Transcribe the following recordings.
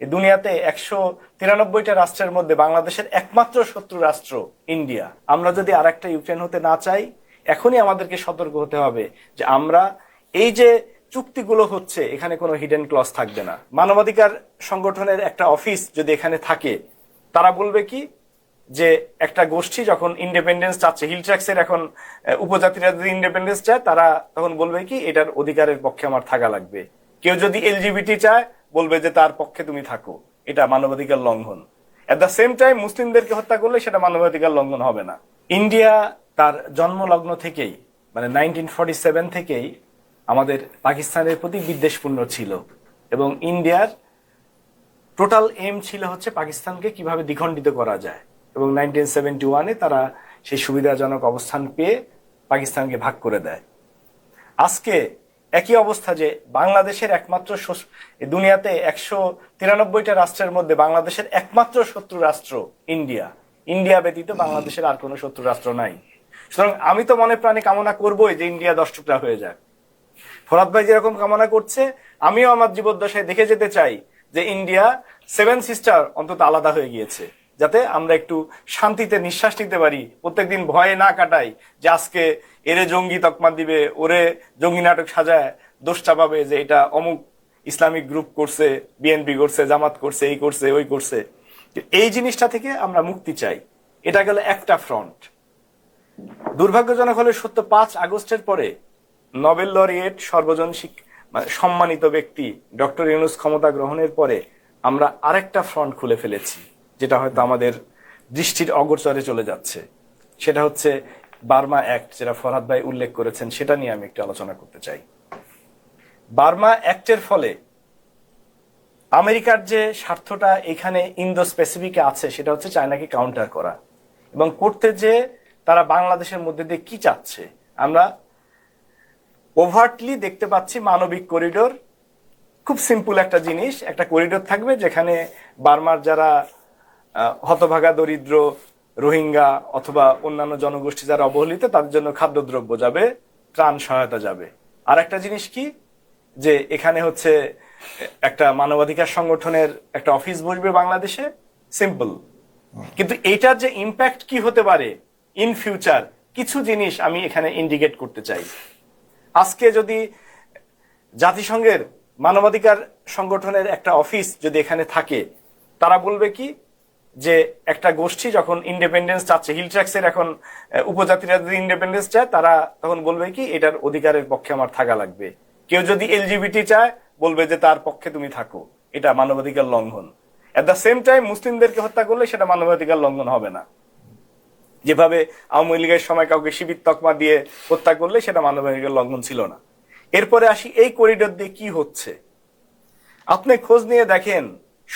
এই দুনিয়াতে একশো তিরানব্বইটা রাষ্ট্রের মধ্যে বাংলাদেশের একমাত্র শত্রু রাষ্ট্র ইন্ডিয়া। আমরা যদি আর একটা ইউক্রেন হতে না চাই, এখনই আমাদেরকে সতর্ক হতে হবে যে আমরা এই যে চুক্তিগুলো হচ্ছে, এখানে কোনো হিডেন ক্লস থাকবে না। মানবাধিকার সংগঠনের একটা অফিস যদি এখানে থাকে, তারা বলবে কি যে একটা গোষ্ঠী যখন ইন্ডিপেন্ডেন্স চাচ্ছে হিল ট্র্যাক্সের এখন উপজাতিরা যদি ইন্ডিপেন্ডেন্স চায়, তারা তখন বলবে কি, এটার অধিকারের পক্ষে আমার থাকা লাগবে। কেউ যদি এলজিবিটি চায় বলবে যে তার পক্ষে তুমি থাকো। এটা মানবাধিকার লঙ্ঘন। এট দ্য সেম টাইম মুসলিমদেরকে হত্যা করলে সেটা মানবাধিকার লঙ্ঘন হবে না। ইন্ডিয়া তার জন্মলগ্ন থেকেই মানে নাইনটিন ফর্টি সেভেন থেকেই আমাদের পাকিস্তানের প্রতি বিদ্বেষপূর্ণ ছিল। এবং ইন্ডিয়ার টোটাল এম ছিল হচ্ছে পাকিস্তানকে কীভাবে দ্বিখণ্ডিত করা যায়। এবং নাইনটিন সেভেন্টি ওয়ানে তারা সেই সুবিধাজনক অবস্থান পেয়ে পাকিস্তানকে ভাগ করে দেয়। আজকে একই অবস্থা যে বাংলাদেশের একমাত্র দুনিয়াতে একশো তিরানব্বইটা রাষ্ট্রের মধ্যে বাংলাদেশের একমাত্র শত্রু রাষ্ট্র ইন্ডিয়া। ইন্ডিয়া ব্যতীত বাংলাদেশের আর কোনো শত্রু রাষ্ট্র নাই। সুতরাং আমি তো মনে প্রাণে কামনা করবোই যে ইন্ডিয়া দশ টুকরা হয়ে যাক। ফরাদ ভাই যেরকম কামনা করছে, আমিও আমার জীবদ্দশায় দেখে যেতে চাই যে ইন্ডিয়া সেভেন সিস্টার অন্তত আলাদা হয়ে গিয়েছে। যাতে আমরা একটু শান্তিতে নিঃশ্বাস নিতে পারি। প্রত্যেকদিন ভয়ে না কাটাই যে আজকে এরে জঙ্গি তকমা দিবে, ওরে জঙ্গি নাটক সাজায়, দোষ চাপাবে যে এটা অমুক ইসলামিক গ্রুপ করছে বিএনপি করছে, জামাত করছে, এই করছে, ওই করছে। এই জিনিসটা থেকে আমরা মুক্তি চাই। এটা গেল একটা ফ্রন্ট দুর্ভাগ্যজনক হলে সত্য পাঁচ আগস্টের পরে নোবেল লরিয়েট সর্বজন মানে সম্মানিত ব্যক্তি ডক্টর ইউনুস ক্ষমতা গ্রহণের পরে আমরা আরেকটা ফ্রন্ট খুলে ফেলেছি। যেটা হয়তো আমাদের দৃষ্টির অগোচরে চলে যাচ্ছে। সেটা হচ্ছে বার্মা অ্যাক্ট, যেটা ফরহাদ ভাই উল্লেখ করেছেন, সেটা নিয়ে আমি একটু আলোচনা করতে চাই। বার্মা অ্যাক্টের ফলে আমেরিকার যে স্বার্থটা এখানে ইন্দো স্পেসিফিকে আছে, সেটা হচ্ছে চায়নাকে কাউন্টার করা এবং করতে যে তারা বাংলাদেশের মধ্যে দিয়ে কি চাচ্ছে। আমরা ওভার্টলি দেখতে পাচ্ছি মানবিক করিডোর খুব সিম্পল একটা জিনিস, একটা করিডোর থাকবে যেখানে বার্মার যারা হতভাগা দরিদ্র রোহিঙ্গা অথবা অন্যান্য জনগোষ্ঠী যারা অবহেলিত, তাদের জন্য খাদ্যদ্রব্য যাবে, ত্রাণ সহায়তা যাবে। আর একটা জিনিস কি? যে এখানে হচ্ছে একটা মানবাধিকার সংগঠনের একটা অফিস বসবে বাংলাদেশে সিম্পল কিন্তু এটার যে ইম্প্যাক্ট কি হতে পারে ইন ফিউচার কিছু জিনিস আমি এখানে ইন্ডিকেট করতে চাই। আজকে যদি জাতিসংঘের মানবাধিকার সংগঠনের একটা অফিস যদি এখানে থাকে, তারা বলবে কি? যে একটা গোষ্ঠী যখন ইন্ডিপেন্ডেন্স চাচ্ছে হিল ট্র্যাক্সের এখন উপজাতিরা যদি ইন্ডিপেন্ডেন্স চায়, তারা তখন বলবে কি, এটার অধিকারের পক্ষে আমার থাকা লাগবে। কেউ যদি এলজিবিটি চায়, বলবে যে তার পক্ষে তুমি থাকো। এটা মানবাধিকার লঙ্ঘন। এট দ্য সেম টাইম মুসলিমদেরকে হত্যা করলে সেটা মানবাধিকার লঙ্ঘন হবে না। যেভাবে আওয়ামী লীগের সময় কাউকে শিবির তকমা দিয়ে হত্যা করলে, সেটা মানবাধিকার লঙ্ঘন ছিল না। এরপরে আসি, এই করিডোর দিয়ে কি হচ্ছে? আপনি খোঁজ নিয়ে দেখেন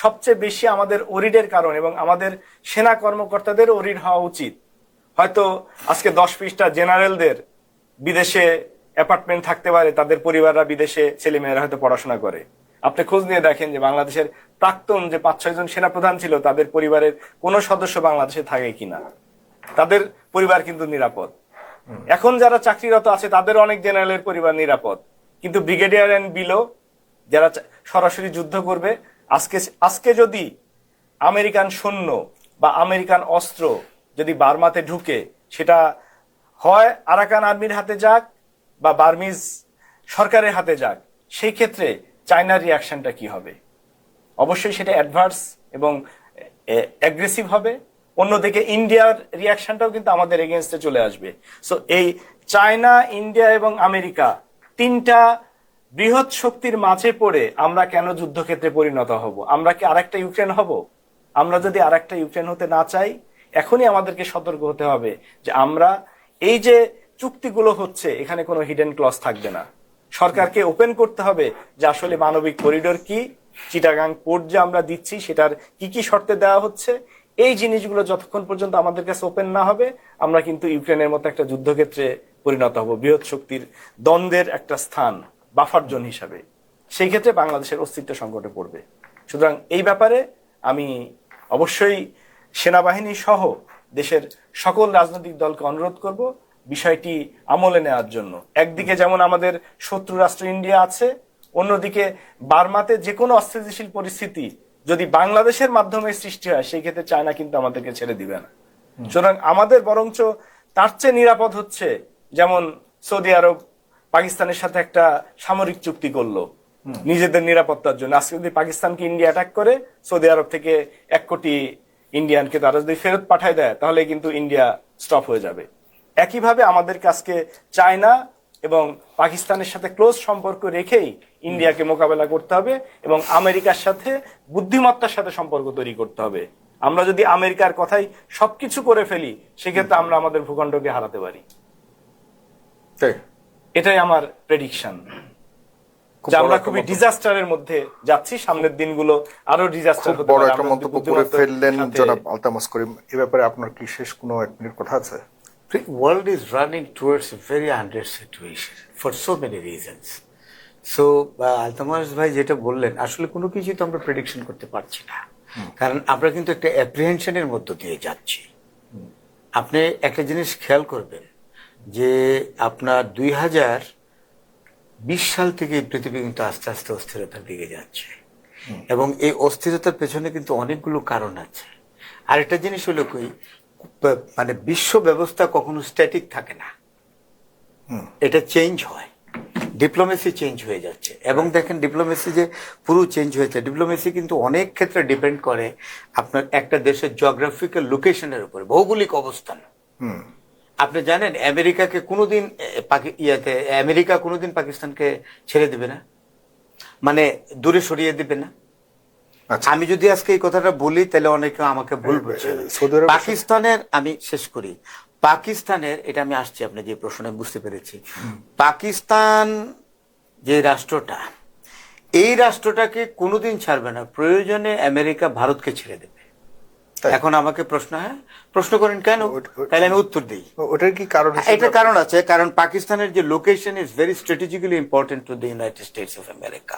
সবচেয়ে বেশি আমাদের ওরিডের কারণ এবং আমাদের সেনা কর্মকর্তাদের ওরিড হওয়া উচিত। হয়তো আজকে দশ পৃষ্ঠা জেনারেলদের বিদেশে অ্যাপার্টমেন্ট থাকতে পারে, তাদের পরিবাররা বিদেশে ছেলেমেয়েরা হয়তো পড়াশোনা করে। আপনি খোঁজ নিয়ে দেখেন যে বাংলাদেশের প্রাক্তন যে পাঁচ, ছয় জন সেনাপ্রধান ছিল, তাদের পরিবারের কোনো সদস্য বাংলাদেশে থাকে কিনা? তাদের পরিবার কিন্তু নিরাপদ। এখন যারা চাকরিরত আছে, তাদের অনেক জেনারেলের পরিবার নিরাপদ। কিন্তু ব্রিগেডিয়ার এন্ড বিলো, যারা সরাসরি যুদ্ধ করবে আজকে আজকে যদি আমেরিকান সৈন্য বা আমেরিকান অস্ত্র যদি বার্মাতে ঢুকে, সেটা হয় আরাকান আর্মির হাতে যাক বা বার্মিজ সরকারের হাতে যাক, সেই ক্ষেত্রে চায়নার রিয়াকশনটা কি হবে? অবশ্যই সেটা অ্যাডভার্স এবং অ্যাগ্রেসিভ হবে। অন্যদিকে ইন্ডিয়ার রিয়াকশনটাও কিন্তু আমাদের এগেনস্টে চলে আসবে। সো এই চায়না, ইন্ডিয়া এবং আমেরিকা তিনটা বৃহৎ শক্তির মাঝে পড়ে আমরা কেন যুদ্ধক্ষেত্রে পরিণত হব? আমরা কি আরেকটা ইউক্রেন হব? আমরা যদি আরেকটা ইউক্রেন হতে না চাই, এখনই আমাদেরকে সতর্ক হতে হবে যে আমরা এই যে চুক্তিগুলো হচ্ছে, এখানে কোনো হিডেন ক্লস থাকবে না। সরকারকে ওপেন করতে হবে যে আসলে মানবিক করিডোর কি চিটাগাং পোর্ট যে আমরা দিচ্ছি, সেটার কি কি শর্তে দেওয়া হচ্ছে। এই জিনিসগুলো যতক্ষণ পর্যন্ত আমাদের কাছে ওপেন না হবে, আমরা কিন্তু ইউক্রেনের মতো একটা যুদ্ধক্ষেত্রে পরিণত হব। বৃহৎ শক্তির দ্বন্দ্বের একটা স্থান। বাফার জোন হিসাবে। সেই ক্ষেত্রে বাংলাদেশের অস্তিত্ব সংকটে পড়বে। সুতরাং এই ব্যাপারে আমি অবশ্যই সেনাবাহিনী সহ দেশের সকল রাজনৈতিক দলকে অনুরোধ করব বিষয়টি আমলে নেওয়ার জন্য। একদিকে যেমন আমাদের শত্রু রাষ্ট্র ইন্ডিয়া আছে অন্যদিকে বার্মাতে যে কোনো অস্থিতিশীল পরিস্থিতি যদি বাংলাদেশের মাধ্যমে সৃষ্টি হয় সেই ক্ষেত্রে চায়না কিন্তু আমাদেরকে ছেড়ে দিবে না। সুতরাং আমাদের বরঞ্চ তার চেয়ে নিরাপদ হচ্ছে যেমন সৌদি আরব পাকিস্তানের সাথে একটা সামরিক চুক্তি করল। নিজেদের নিরাপত্তার জন্য। আজকে যদি পাকিস্তানকে ইন্ডিয়া অ্যাটাক করে সৌদি আরব থেকে এক কোটি ইন্ডিয়ানকে তারা যদি ফেরত পাঠায় দেয় তাহলে কিন্তু ইন্ডিয়া স্টপ হয়ে যাবে। একইভাবে আমাদের কাছকে চায়না এবং পাকিস্তানের সাথে ক্লোজ সম্পর্ক রেখেই ইন্ডিয়াকে মোকাবেলা করতে হবে এবং আমেরিকার সাথে বুদ্ধিমত্তার সাথে সম্পর্ক তৈরি করতে হবে। আমরা যদি আমেরিকার কথাই সবকিছু করে ফেলি সেক্ষেত্রে আমরা আমাদের ভূখণ্ডকে হারাতে পারি। এটাই আমার প্রেডিকশন যে আমরা খুবই ডিজাস্টারের মধ্যে যাচ্ছি সামনের দিনগুলো আরও ডিজাস্টার হতে বড় একটা মন্তব্য করে ফেললেন জনাব আলতামাস করিম। এ ব্যাপারে আপনার কি শেষ কোনো এক মিনিট কথা আছে? The world is running towards a very unrest situation for so many reasons. So Altamas ভাই যেটা বললেন আসলে কোনো কিছু তো আমরা প্রেডিকশন করতে পারছি না। কারণ আমরা কিন্তু একটা অ্যাপ্রিহেনশনের মধ্য দিয়ে যাচ্ছি। আপনি একটা জিনিস খেয়াল করবেন যে আপনার দুই হাজার বিশ সাল থেকে পৃথিবী কিন্তু আস্তে আস্তে অস্থিরতার দিকে যাচ্ছে। এবং এই অস্থিরতার পেছনে কিন্তু অনেকগুলো কারণ আছে। আর একটা জিনিস হলো কই মানে বিশ্ব ব্যবস্থা কখনো স্ট্যাটিক থাকে না। এটা চেঞ্জ হয়। ডিপ্লোমেসি চেঞ্জ হয়ে যাচ্ছে। এবং দেখেন ডিপ্লোমেসি যে পুরো চেঞ্জ হয়েছে ডিপ্লোমেসি কিন্তু অনেক ক্ষেত্রে ডিপেন্ড করে আপনার একটা দেশের জিওগ্রাফিক্যাল লোকেশনের উপরে ভৌগোলিক অবস্থান। আপনি জানেন আমেরিকাকে কোনোদিন ইয়াতে আমেরিকা কোনোদিন পাকিস্তানকে ছেড়ে দিবে না? মানে দূরে সরিয়ে দিবে না? আচ্ছা। আমি যদি আজকে এই কথাটা বলি তাহলে অনেকে আমাকে ভুল বুঝছে পাকিস্তানের আমি শেষ করি। পাকিস্তানের এটা আমি আসছি আপনি যে প্রশ্নে বুঝতে পেরেছি। পাকিস্তান যে রাষ্ট্রটা এই রাষ্ট্রটাকে কোনোদিন ছাড়বে না। প্রয়োজনে আমেরিকা ভারতকে ছেড়ে দেবে? এখন আমাকে প্রশ্ন হ্যাঁ? প্রশ্ন করেন কেন? তাহলে আমি উত্তর দিই। ওটার কি কারণ হিসেবে এটা কারণ আছে কারণ পাকিস্তানের যে location is very strategically important to the United States of America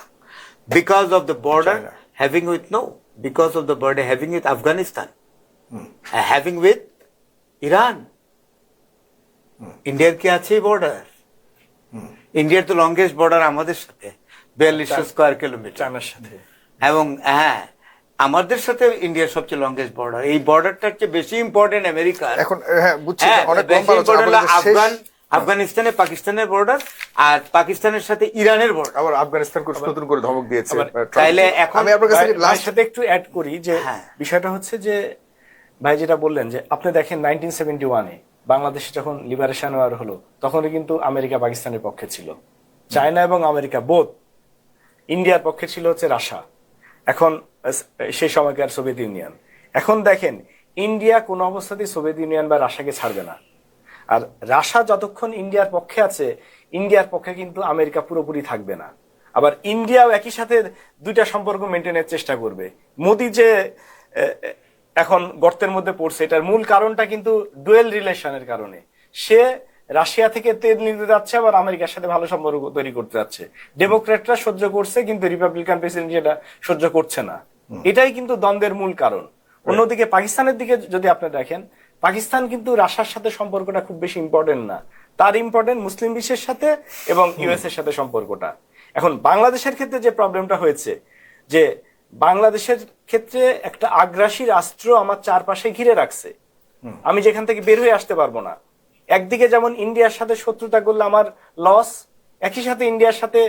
because of the border having with no because of the border having with Afghanistan having with Iran ইন্ডিয়ার কি আছে বর্ডার ইন্ডিয়ার তো লংগেস্ট বর্ডার আমাদের সাথে বিয়াল্লিশশো square kilometre এবং হ্যাঁ আমাদের সাথে ইন্ডিয়ার সবচেয়ে লংগেস্ট বর্ডার এই বর্ডারটা চেয়ে বেশি ইম্পর্টেন্ট আমেরিকা এখন হ্যাঁ বুঝছি হ্যাঁ, অনেক আফগান আফগানিস্তানে পাকিস্তানের বর্ডার আর পাকিস্তানের সাথে ইরানের বর্ডার আবার আফগানিস্তান করে নতুন করে ধমক দিয়েছে তাইলে এখন আমি আপনার কাছে লাস্ট সাথে একটু অ্যাড করি যে হ্যাঁ। বিষয়টা হচ্ছে যে ভাই যেটা বললেন যে আপনি দেখেন নাইনটিন সেভেন্টি ওয়ানে বাংলাদেশে যখন লিবারেশন ওয়ার হলো তখনই কিন্তু আমেরিকা পাকিস্তানের পক্ষে ছিল। চায়না এবং আমেরিকা বোধ ইন্ডিয়ার পক্ষে ছিল হচ্ছে রাশা এখন সেই সময়কার সোভিয়েত ইউনিয়ন। এখন দেখেন, ইন্ডিয়া কোনো অবস্থাতেই সোভিয়েত ইউনিয়ন বা রাশাকে ছাড়বে না। আর রাশা যতক্ষণ ইন্ডিয়ার পক্ষে আছে, ইন্ডিয়ার পক্ষে কিন্তু আমেরিকা পুরোপুরি থাকবে না। আবার ইন্ডিয়াও একই সাথে দুইটা সম্পর্ক মেনটেনের চেষ্টা করবে। মোদি যে এখন গর্তের মধ্যে পড়ছে, এটার মূল কারণটা কিন্তু ডুয়েল রিলেশনের কারণে। সে রাশিয়া থেকে তেল নিতে যাচ্ছে আবার আমেরিকার সাথে ভালো সম্পর্ক তৈরি করতে যাচ্ছে। ডেমোক্রেটরা সহ্য করছে কিন্তু রিপাবলিকান প্রেসিডেন্ট সেটা সহ্য করছে না। এটাই কিন্তু দ্বন্দ্বের মূল কারণ। অন্যদিকে পাকিস্তানের দিকে যদি আপনি দেখেন পাকিস্তান কিন্তু রাশিয়ার সাথে সম্পর্কটা খুব বেশি ইম্পর্টেন্ট না। তার ইম্পর্টেন্ট মুসলিম বিশ্বের সাথে এবং ইউএস এর সাথে সম্পর্কটা। এখন বাংলাদেশের ক্ষেত্রে যে প্রবলেমটা হয়েছে যে বাংলাদেশের ক্ষেত্রে একটা আগ্রাসী রাষ্ট্র আমার চারপাশে ঘিরে রাখছে। আমি যেখান থেকে বের হয়ে আসতে পারব না। একদিকে যেমন ইন্ডিয়ার সাথে শত্রুতা করলে আমার লস একই সাথে ইন্ডিয়ার সাথে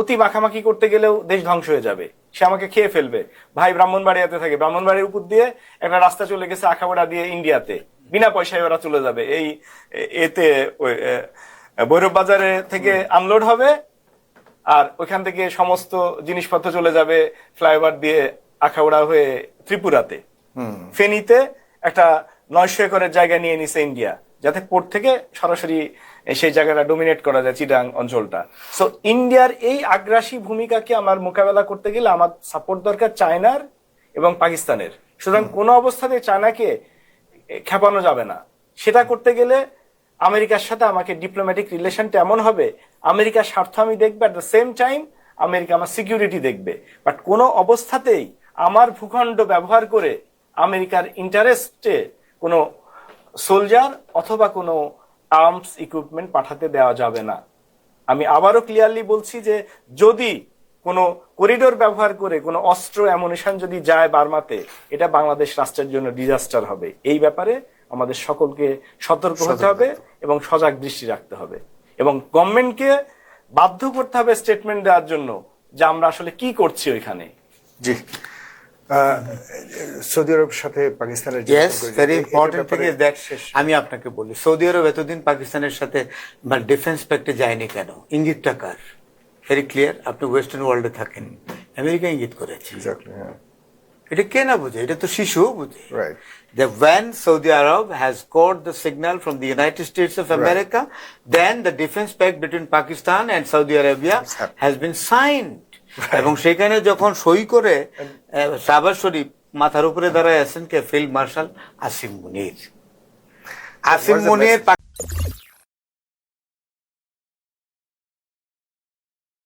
অতি মাখামাখি করতে গেলেও দেশ ধ্বংস হয়ে যাবে। সে আমাকে খেয়ে ফেলবে। ভাই ব্রাহ্মণবাড়িয়াতে থাকে। ব্রাহ্মণবাড়ির উপর দিয়ে একটা রাস্তা চলে গেছে আখাবাড়া দিয়ে ইন্ডিয়াতে। বিনা পয়সায় ওরা চলে যাবে। এই এতে ভৈরব বাজারে থেকে আনলোড হবে আর ওইখান থেকে সমস্ত জিনিসপত্র চলে যাবে ফ্লাইওভার দিয়ে আখাউড়া হয়ে ত্রিপুরাতে। ফেনীতে একটা নয়শো একরের জায়গা নিয়ে নিছে ইন্ডিয়া। যাতে পোর্ট থেকে সরাসরি সেই জায়গাটা ডোমিনেট করা যায় চিটাং অঞ্চলটা। সো ইন্ডিয়ার এই আগ্রাসী ভূমিকাকে আমার মোকাবেলা করতে গেলে আমার সাপোর্ট দরকার চায়নার এবং পাকিস্তানের। সুতরাং কোনো অবস্থাতে চায়নাকে খেপানো যাবে না। সেটা করতে গেলে আমেরিকার সাথে আমাকে ডিপ্লোম্যাটিক রিলেশনটা এমন হবে আমেরিকার স্বার্থ আমি দেখবে at the same time America আমার সিকিউরিটি দেখবে। বাট কোনো অবস্থাতেই আমার ভূখণ্ড ব্যবহার করে আমেরিকার ইন্টারেস্টে কোনো সোলজার অথবা কোনো আর্মস ইকুইপমেন্ট পাঠাতে দেওয়া যাবে না। আমি আবারও ক্লিয়ারলি বলছি যে যদি কোনো করিডোর ব্যবহার করে কোনো অস্ত্র অ্যামুনিশন যদি যায় বার্মাতে এটা বাংলাদেশ রাষ্ট্রের জন্য ডিজাস্টার হবে। এই ব্যাপারে আমাদের সকলকে সতর্ক হতে হবে এবং সজাগ দৃষ্টি রাখতে হবে। এবং গভর্নমেন্টকে বাধ্য করতে হবে স্টেটমেন্ট দেওয়ার জন্য যে আমরা আসলে কি করছি ওইখানে। জি। সৌদি আরবের সাথে পাকিস্তানের ইয়েস ভেরি ইম্পর্টেন্ট ব্যাপারে থেকে দেখ আমি আপনাকে বলি সৌদি আরব এতদিন পাকিস্তানের সাথে মানে ডিফেন্স প্যাক্টে যায়নি কেন? ইঙ্গিতটা কার? ভেরি ক্লিয়ার আপনি ওয়েস্টার্ন ওয়ার্ল্ডে থাকেন আমেরিকা ইঙ্গিত করেছে। হ্যাঁ। এটা কে না বুঝে? এটা তো শিশুও বুঝে। Saudi Arab has got the signal from the United States of America, then the defense pact between Pakistan and Saudi Arabia It's happened. has been signed. এবং সেখানে যখন সই করে সাবার শরীফ মাথার উপরে দাঁড়ায় আছেন কে ফিল্ড মার্শাল আসিম মুনির আসিম মুনির?